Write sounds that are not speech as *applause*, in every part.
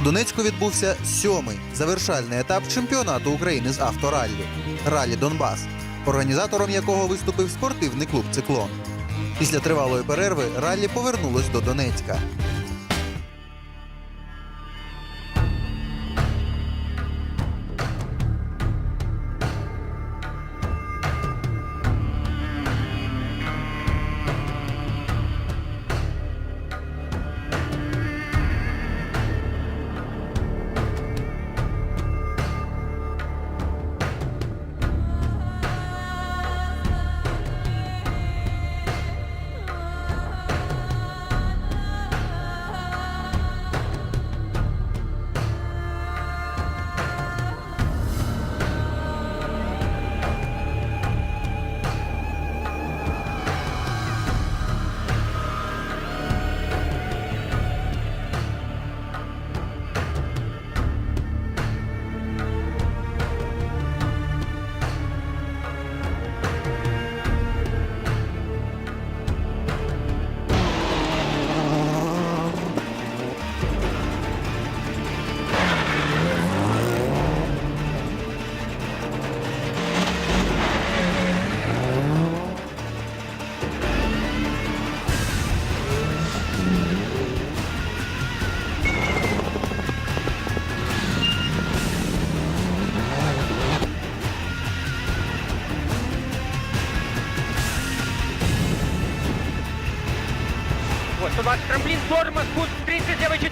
У Донецьку відбувся сьомий завершальний етап чемпіонату України з автораллі Ралі Донбас, організатором якого виступив спортивний клуб Циклон. Після тривалої перерви раллі повернулось до Донецька.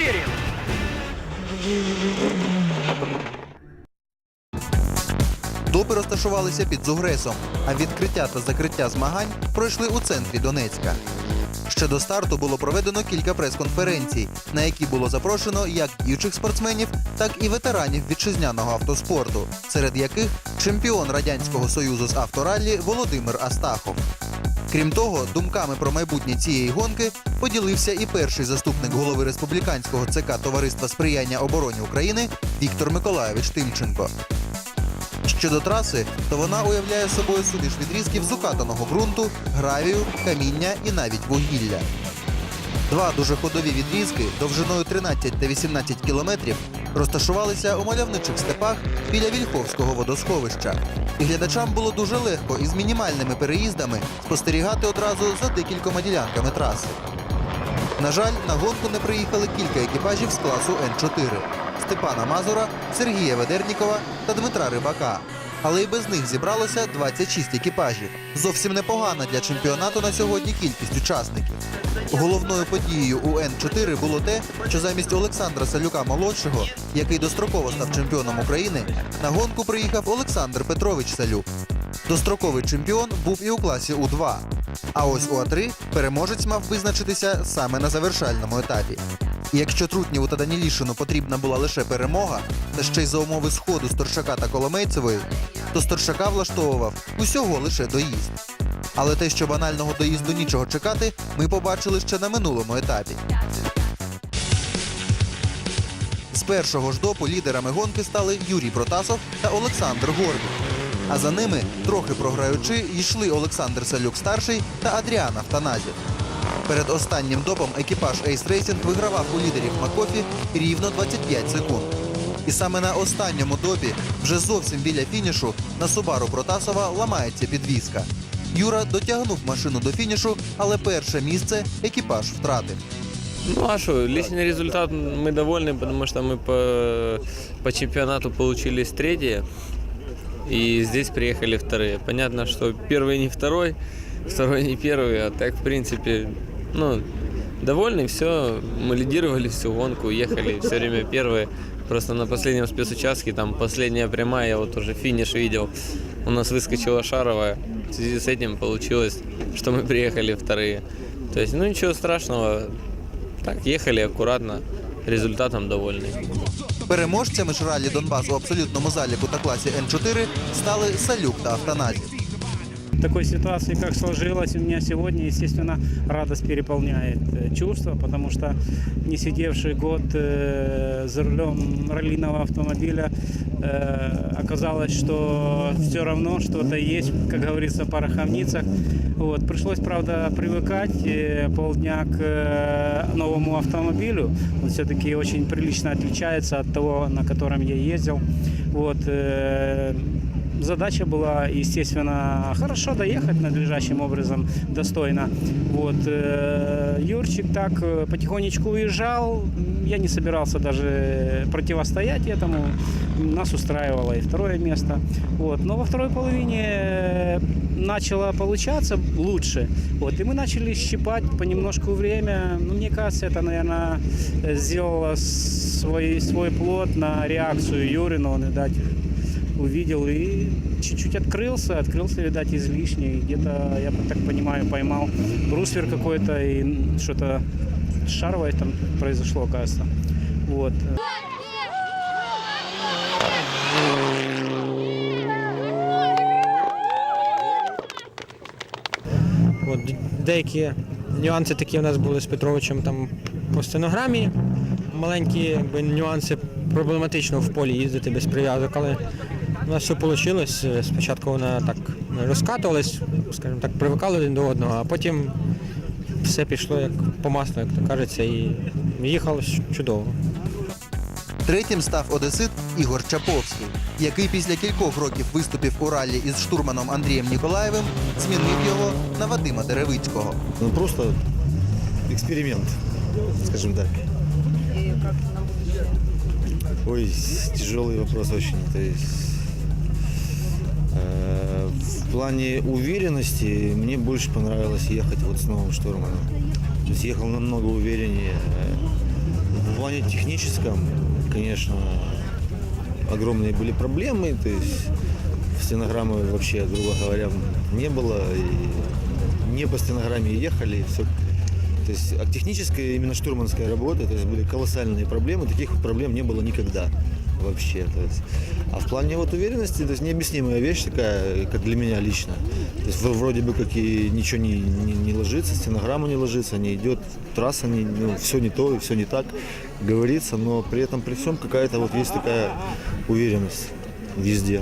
39,4. Допи розташувалися під Зугресом, а відкриття та закриття змагань пройшли у центрі Донецька. Ще до старту було проведено кілька прес-конференцій, на які було запрошено як діючих спортсменів, так і ветеранів вітчизняного автоспорту, серед яких чемпіон Радянського Союзу з автораллі Володимир Астахов. Крім того, думками про майбутнє цієї гонки поділився і перший заступник голови республіканського ЦК Товариства сприяння обороні України Віктор Миколайович Тимченко. Щодо траси, то вона уявляє собою суміш відрізків зукатаного ґрунту, гравію, каміння і навіть вугілля. Два дуже ходові відрізки довжиною 13 та 18 кілометрів розташувалися у мальовничих степах біля Вільховського водосховища. І глядачам було дуже легко із мінімальними переїздами спостерігати одразу за декількома ділянками траси. На жаль, на гонку не приїхали кілька екіпажів з класу Н4 Степана Мазура, Сергія Ведернікова та Дмитра Рибака. Але й без них зібралося 26 екіпажів. Зовсім непогана для чемпіонату на сьогодні кількість учасників. Головною подією у Н4 було те, що замість Олександра Салюка молодшого, який достроково став чемпіоном України, на гонку приїхав Олександр Петрович Салюк. Достроковий чемпіон був і у класі У2. А ось у А3 переможець мав визначитися саме на завершальному етапі. Якщо Трутнєву та Данілішину потрібна була лише перемога, та ще й за умови сходу Сторчака та Коломейцевої, то Сторчака влаштовував усього лише доїзд. Але те, що банального доїзду нічого чекати, ми побачили ще на минулому етапі. З першого ж допу лідерами гонки стали Юрій Протасов та Олександр Горбів. А за ними, трохи програючи, йшли Олександр Салюк старший та Адріан Автаназів. Перед останнім допом екіпаж Ace Racing вигравав у лідерів Макофі рівно 25 секунд. І саме на останньому допі, вже зовсім біля фінішу, на Субару Протасова ламається підвізка. Юра дотягнув машину до фінішу, але перше місце екіпаж втратив. Ну а что, личный результат мы довольны, потому что мы по, по чемпионату получились третьи, и здесь приехали вторые. Понятно, что первый не второй, второй не первый, а так, в принципе, ну, довольны, все, мы лидировали всю гонку, ехали все время первые. Просто на последнем спецучастке, там последняя прямая, я вот уже финиш видел, у нас выскочила Шарова. В связи с этим получилось, что мы приехали вторые. То есть, ну ничего страшного, так, ехали аккуратно, результатом довольны. Переможцями ж ралі Донбас у абсолютному заліку та класі Н4 стали Салюк та Автаназів. В такой ситуации, как сложилось, у меня сегодня, естественно, радость переполняет э, чувства, потому что не сидевший год э, за рулем раллийного автомобиля э, оказалось, что все равно что-то есть, как говорится, в пороховницах. Вот. Пришлось, правда, привыкать э, полдня к э, новому автомобилю. Он все-таки очень прилично отличается от того, на котором я ездил. Вот, э, задача была, естественно, хорошо доехать надлежащим образом, достойно. Вот, э, Юрчик так э, потихонечку уезжал. Я не собирался даже противостоять этому. Нас устраивало и второе место. Вот. Но во второй половине э, начало получаться лучше. Вот. И мы начали щипать понемножку время. Ну, мне кажется, это, наверное, сделало свой, свой плод на реакцию Юрина. Он, видать, увидел и чуть-чуть открылся, открылся, видать, излишне. Где-то, я так понимаю, поймал бруствер какой-то и что-то шаровое там произошло, кажется. Вот. От, деякі нюанси такі у нас були з Петровичем там по стенограмі. Маленькі якби, нюанси проблематично в полі їздити без прив'язок, але у нас все вийшло. Спочатку вона так розкатувалась, скажімо так, привикали один до одного, а потім все пішло як по маслу, як то кажеться, і їхало чудово. Третім став одесит Ігор Чаповський, який після кількох років виступів у раллі із штурманом Андрієм Ніколаєвим змінив його на Вадима Деревицького. Ну, просто эксперимент, скажем так. Ой, тяжелый вопрос очень. То есть э, в плане уверенности мне больше понравилось ехать вот с новым штурманом. То есть ехал намного увереннее. В плане техническом, конечно, огромные были проблемы. То есть стенограммы вообще, грубо говоря, не было. И не по стенограмме ехали. и Все. То есть а техническая, именно штурманская работа, то есть были колоссальные проблемы. Таких проблем не было никогда вообще. То есть. А в плане вот уверенности, то есть необъяснимая вещь такая, как для меня лично. То есть в- вроде бы как и ничего не, не, не ложится, стенограмма не ложится, не идет, трасса, не, ну, все не то, все не так, говорится, но при этом при всем какая-то вот есть такая уверенность везде.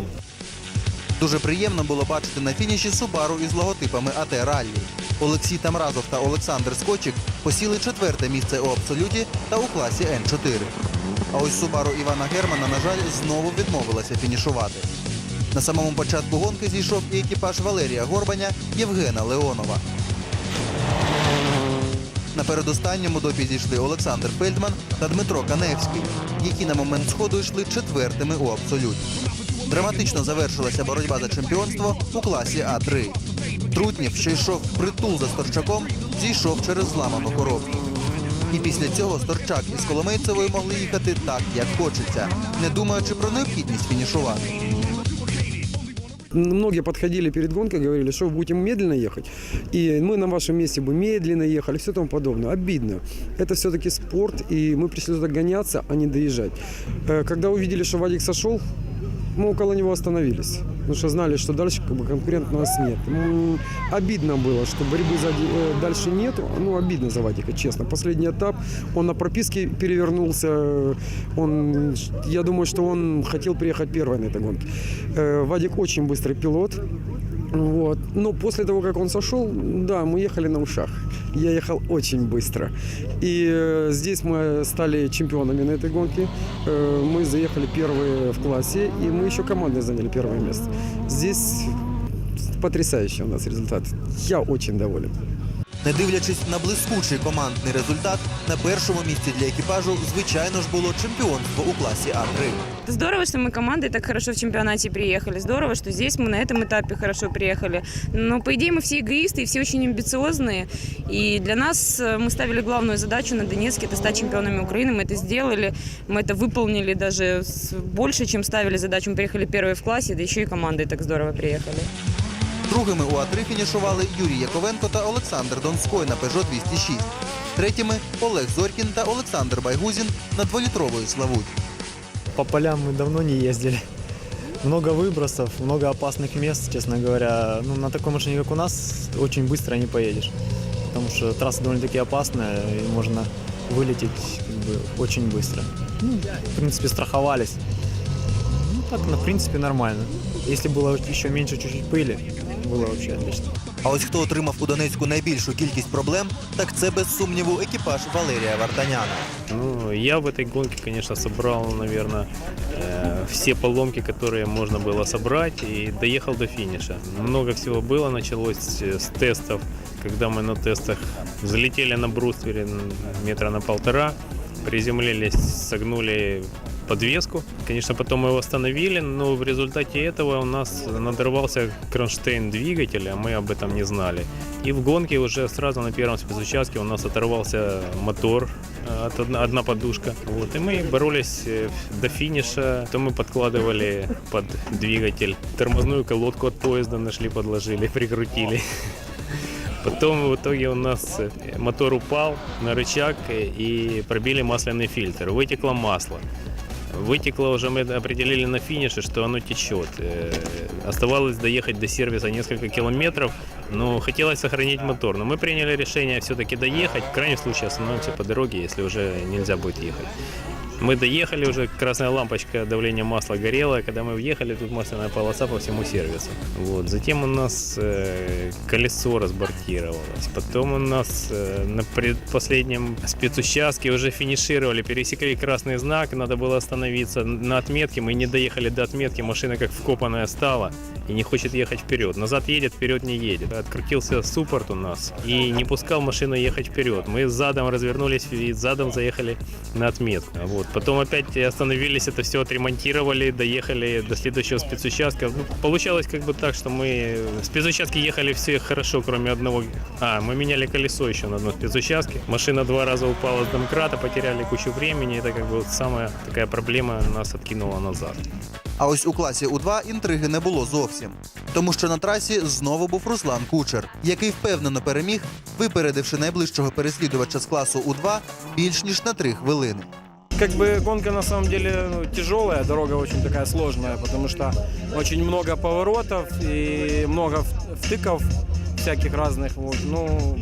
Дуже приємно було бачити на фініші Субару із логотипами АТ Раллі. Олексій Тамразов та Олександр Скочик посіли четверте місце у абсолюті та у класі Н4. А ось Субару Івана Германа, на жаль, знову відмовилася фінішувати. На самому початку гонки зійшов і екіпаж Валерія Горбаня Євгена Леонова. На передостанньому допі зійшли Олександр Фельдман та Дмитро Каневський, які на момент сходу йшли четвертими у абсолюті. Драматично завершилася боротьба за чемпіонство у класі А3. Трутнів, що йшов притул за Сторчаком, зійшов через зламану коробку. І після цього Сторчак із Коломейцевою могли їхати так, як хочеться, не думаючи про необхідність фінішувати. Многие подходили перед гонкой, говорили, что вы будете медленно ехать. И мы на вашем месте бы медленно ехали, все тому подобное. Обидно. Это все-таки спорт, и мы пришли туда гоняться, а не доезжать. Э, Когда увидели, что Вадик сошел, мы около него остановились. Потому что знали, что дальше как бы, конкурент у нас нет. М, Обидно было, что борьбы сзади, э, дальше нету. Ну, обидно за Вадика, честно. Последний этап, он на прописке перевернулся. Он, я думаю, что он хотел приехать первый на этой гонке. Э, Вадик очень быстрый пилот. Вот. Но после того, как он сошел, да, мы ехали на ушах. Я ехал очень быстро. И э, здесь мы стали чемпионами на этой гонке. Э, мы заехали первые в классе, и мы еще командой заняли первое место. Здесь потрясающий у нас результат. Я очень доволен. Не дивлячись на блискучий командний результат, на першому місці для екіпажу, звичайно ж, було чемпіонство у класі А3. Здорово, что мы командой так хорошо в чемпионате приехали. Здорово, что здесь мы на этом этапе хорошо приехали. Но, по идее, мы все эгоисты и все очень амбициозные. И для нас э, мы ставили главную задачу на Донецке – это стать чемпионами Украины. Мы это сделали, мы это выполнили даже с- больше, чем ставили задачу. Мы приехали первые в классе, да еще и командой так здорово приехали. Другими у А3 фінішували Юрій Яковенко та Олександр Донской на Peugeot 206. Третіми Олег Зорькін та Олександр Байгузін на дволітрової Славуті. По полям мы давно не ездили. много выбросов, много опасных мест, честно говоря. Ну, на такой машине, как у нас, очень быстро не поедешь. Потому что трасса довольно-таки опасная, и можно вылететь как бы, очень быстро. Ну, в принципе, страховались. Ну, так, ну, в принципе, нормально. Если было еще меньше чуть-чуть пыли, было вообще отлично. А ось хто отримав у Донецьку найбільшу кількість проблем, так це без сумніву екіпаж Валерія Вартаняна. Ну, я в этой гонке, конечно, собрал, наверное, э, все поломки, которые можно было собрать, и доехал до финиша. Много всего было, началось э, с тестов, когда мы на тестах залетели на бруствере метра на полтора, приземлились, согнули подвеску. Конечно, потом мы его остановили, но в результате этого у нас надорвался кронштейн двигателя, мы об этом не знали. И в гонке уже сразу на первом спецучастке у нас оторвался мотор, э, одна, одна подушка. Вот, и мы боролись э, до финиша. То мы подкладывали под двигатель тормозную колодку от поезда, нашли, подложили, *laughs* прикрутили. Потом в итоге у нас э, мотор упал на рычаг и пробили масляный фильтр. Вытекло масло. Вытекло уже мы определили на финише, что оно течет. Э, Оставалось доехать до сервиса несколько километров, но хотелось сохранить мотор. Но мы приняли решение все-таки доехать. В крайнем случае остановимся по дороге, если уже нельзя будет ехать. Мы доехали уже, красная лампочка давления масла горела. Когда мы въехали, тут масляная полоса по всему сервису. Вот. Затем у нас э, колесо разбортировалось. Потом у нас э, на предпоследнем спецучастке уже финишировали, пересекли красный знак, надо было остановиться на отметке. Мы не доехали до отметки, машина как вкопанная стала и не хочет ехать вперед. Назад едет, вперед не едет. Открутился суппорт у нас и не пускал машину ехать вперед. Мы задом развернулись и задом заехали на отметку. Вот. Потом опять остановились, это все отремонтировали, доехали до следующего спецучастка. Ну, получалось как бы так, что мы в спецучастке ехали все хорошо, кроме одного. А, мы меняли колесо еще на одном спецучастке. Машина два раза упала с домкрата, потеряли кучу времени. Это как бы вот самая такая проблема нас откинула назад. А ось у класі У2 інтриги не було зовсім, тому що на трасі знову був Руслан Кучер, який впевнено переміг, випередивши найближчого переслідувача з класу У2 більш ніж на три хвилини. Как бы гонка на самом деле ну, тяжелая, дорога очень такая сложная, потому что очень много поворотов и много втыков всяких разных. Вот. Ну,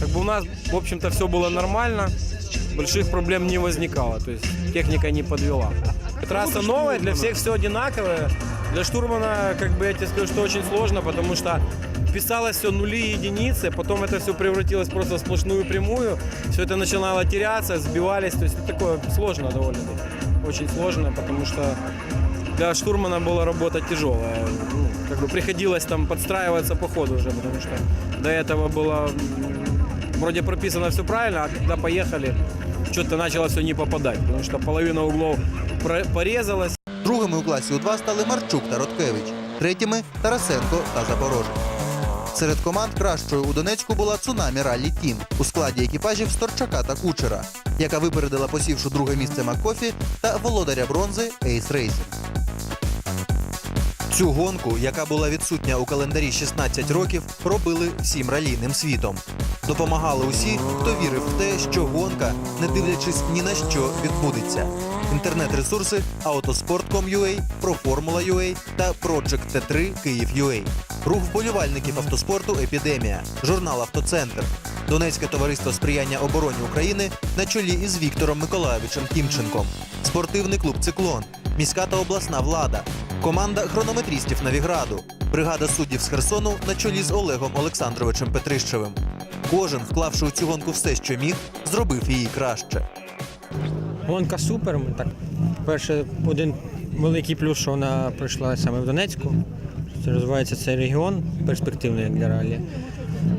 как бы у нас, в общем-то, все было нормально, больших проблем не возникало, то есть техника не подвела. Трасса новая, для всех все одинаковое. Для штурмана, как бы я тебе скажу, что очень сложно, потому что писалось все нули и единицы, потом это все превратилось просто в сплошную прямую, все это начинало теряться, сбивались, то есть это такое сложно довольно, очень сложно, потому что для штурмана была работа тяжелая, Ну, как бы приходилось там подстраиваться по ходу уже, потому что до этого было вроде прописано все правильно, а когда поехали, что-то начало все не попадать, потому что половина углов порезалась, Другими у класі У2 стали Марчук та Роткевич, третіми Тарасенко та Запорожець. Серед команд кращою у Донецьку була Цунамі Раллі Тім у складі екіпажів Сторчака та Кучера, яка випередила посівшу друге місце Маккофі та володаря бронзи Ейс Рейсінг. Цю гонку, яка була відсутня у календарі 16 років, робили всім ралійним світом. Допомагали усі, хто вірив в те, що гонка, не дивлячись ні на що, відбудеться. Інтернет-ресурси Autosport.com.ua, ProFormula.ua та Project T3 Київ.ua. Рух вболівальників автоспорту Епідемія, журнал Автоцентр, Донецьке товариство сприяння обороні України на чолі із Віктором Миколайовичем Тімченком, спортивний клуб Циклон, міська та обласна влада, команда хронометрістів Навіграду, бригада суддів з Херсону на чолі з Олегом Олександровичем Петрищевим. Кожен, вклавши у цю гонку все, що міг, зробив її краще. Гонка супер. Так, перше, один великий плюс, що вона пройшла саме в Донецьку. Це розвивається цей регіон перспективний як для ралі.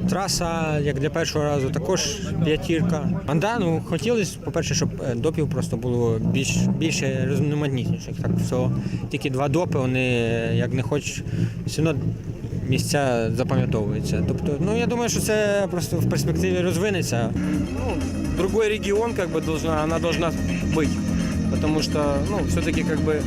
Траса, як для першого разу, також п'ятірка. А да, ну хотілося, по-перше, щоб е, допів просто було більш, більше різноманітніше. Так все. Тільки два допи, вони, е, як не хоч, все одно місця запам'ятовуються. Тобто, ну я думаю, що це просто в перспективі розвинеться. ну, другой регион как бы должна, она должна быть. Потому что, ну, все-таки как бы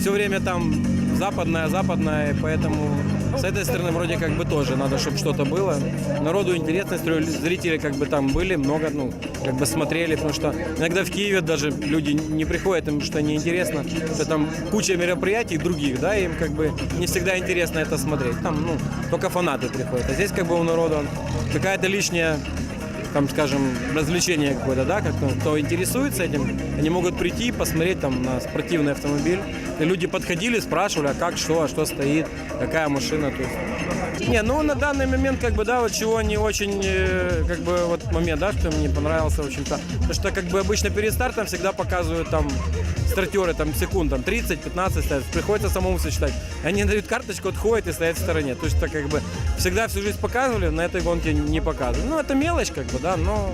все время там западная, западная, и поэтому С этой стороны вроде как бы тоже надо, чтобы что-то было. Народу интересно, зрители как бы там были, много, ну, как бы смотрели, потому что иногда в Киеве даже люди не приходят, им что неинтересно, что там куча мероприятий других, да, им как бы не всегда интересно это смотреть. Там, ну, только фанаты приходят. А здесь как бы у народа какая-то лишняя там, скажем, развлечение какое-то, да, как кто интересуется этим, они могут прийти, посмотреть там на спортивный автомобиль. И люди подходили, спрашивали, а как, что, а что стоит, какая машина. Есть. Не, ну на данный момент, как бы, да, вот чего не очень, э, как бы, вот момент, да, что мне понравился, в общем-то. Потому что, как бы, обычно перед стартом всегда показывают там стартеры, там, секунд, там, 30-15 стоят. Приходится самому сочетать. Они дают карточку, отходят и стоят в стороне. То есть, это, как бы, всегда всю жизнь показывали, на этой гонке не показывали. Ну, это мелочь, как бы, да, но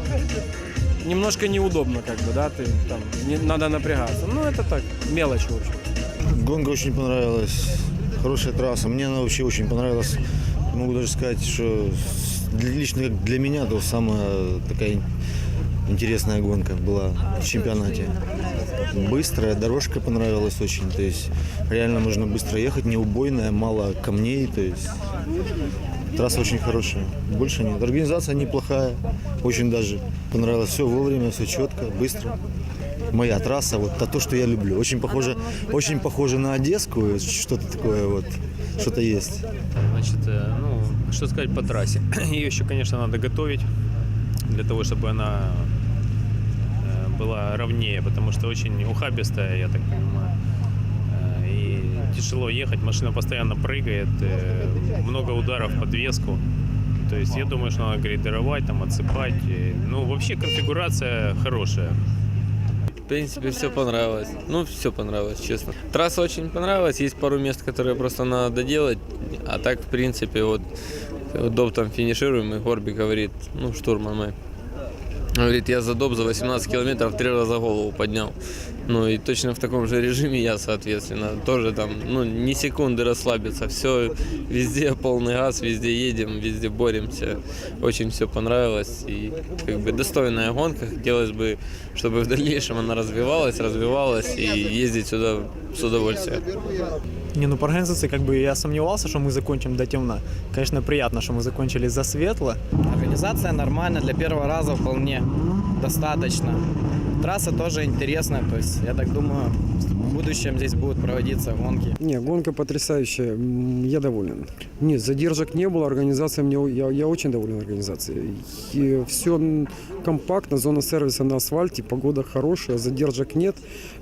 немножко неудобно, как бы, да, ты там, не, надо напрягаться. Ну, это так, мелочь, в общем. Гонка очень понравилась. Хорошая трасса. Мне она вообще очень понравилась. Могу даже сказать, что лично для меня то самая такая интересная гонка была в чемпионате. Быстрая, дорожка понравилась очень. То есть реально можно быстро ехать, не убойная, мало камней. То есть трасса очень хорошая. Больше нет. Организация неплохая. Очень даже понравилось. Все вовремя, все четко, быстро моя трасса, вот то, что я люблю. Очень похоже, очень похоже на Одесскую, что-то такое вот, что-то есть. Значит, э, ну, что сказать по трассе? *clears throat* Ее еще, конечно, надо готовить для того, чтобы она была ровнее, потому что очень ухабистая, я так понимаю. Э, И тяжело ехать, машина постоянно прыгает, э, много ударов в подвеску. То есть я думаю, что надо грейдеровать, там, отсыпать. Ну, вообще конфигурация хорошая. В принципе, все понравилось. Ну, все понравилось, честно. Трасса очень понравилась. Есть пару мест, которые просто надо доделать. А так, в принципе, вот, доп там финишируем, и Горби говорит, ну, штурман мой. Говорит, я за доп за 18 километров три раза голову поднял. Ну и точно в таком же режиме я, соответственно, тоже там, ну, ни секунды расслабиться. Все, везде полный газ, везде едем, везде боремся. Очень все понравилось. И как бы достойная гонка. Хотелось бы, чтобы в дальнейшем она развивалась, развивалась и ездить сюда с удовольствием. Не, ну по организации как бы я сомневался, что мы закончим до темна. Конечно, приятно, что мы закончили за светло. Организация нормальная, для первого раза вполне достаточно. Трасса тоже интересная, то есть я так думаю, в будущем здесь будут проводиться гонки. Не, гонка потрясающая, я доволен. Нет, задержек не было, организация мне, я, я очень доволен организацией. все компактно, зона сервиса на асфальте, погода хорошая, задержек нет.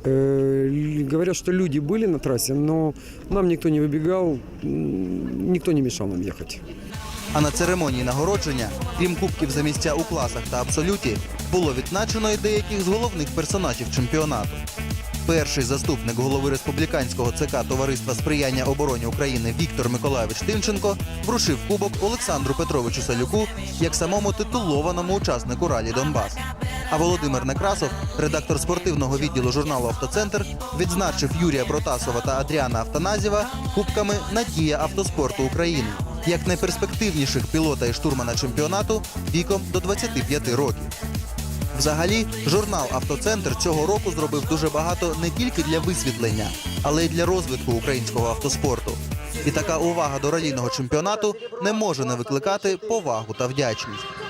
Э, говорят, что люди были на трассе, но нам никто не выбегал, никто не мешал нам ехать. А на церемонії нагородження, крім кубків за місця у класах та абсолюті, було відзначено й деяких з головних персонажів чемпіонату. Перший заступник голови республіканського ЦК Товариства сприяння обороні України Віктор Миколайович Тимченко вручив кубок Олександру Петровичу Салюку як самому титулованому учаснику ралі Донбас. А Володимир Некрасов, редактор спортивного відділу журналу Автоцентр, відзначив Юрія Протасова та Адріана Автаназєва кубками Надія автоспорту України як найперспективніших пілота і штурмана чемпіонату віком до 25 років. Взагалі, журнал Автоцентр цього року зробив дуже багато не тільки для висвітлення, але й для розвитку українського автоспорту. І така увага до ралійного чемпіонату не може не викликати повагу та вдячність.